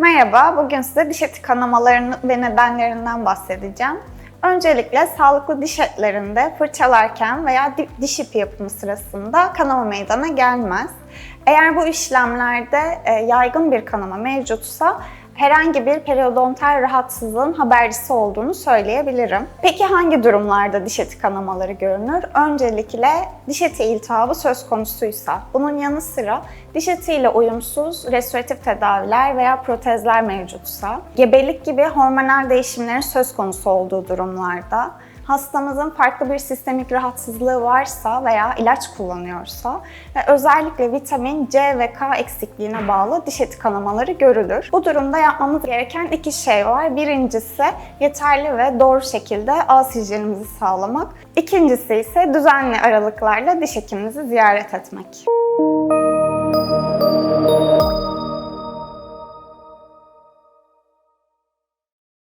Merhaba, bugün size diş eti kanamalarını ve nedenlerinden bahsedeceğim. Öncelikle sağlıklı diş etlerinde fırçalarken veya di- diş ipi yapımı sırasında kanama meydana gelmez. Eğer bu işlemlerde e, yaygın bir kanama mevcutsa herhangi bir periodontal rahatsızlığın habercisi olduğunu söyleyebilirim. Peki hangi durumlarda diş eti kanamaları görünür? Öncelikle diş eti iltihabı söz konusuysa, bunun yanı sıra diş etiyle uyumsuz restoratif tedaviler veya protezler mevcutsa, gebelik gibi hormonal değişimlerin söz konusu olduğu durumlarda, hastamızın farklı bir sistemik rahatsızlığı varsa veya ilaç kullanıyorsa ve özellikle vitamin C ve K eksikliğine bağlı diş eti kanamaları görülür. Bu durumda yapmamız gereken iki şey var. Birincisi yeterli ve doğru şekilde ağız hijyenimizi sağlamak. İkincisi ise düzenli aralıklarla diş hekiminizi ziyaret etmek.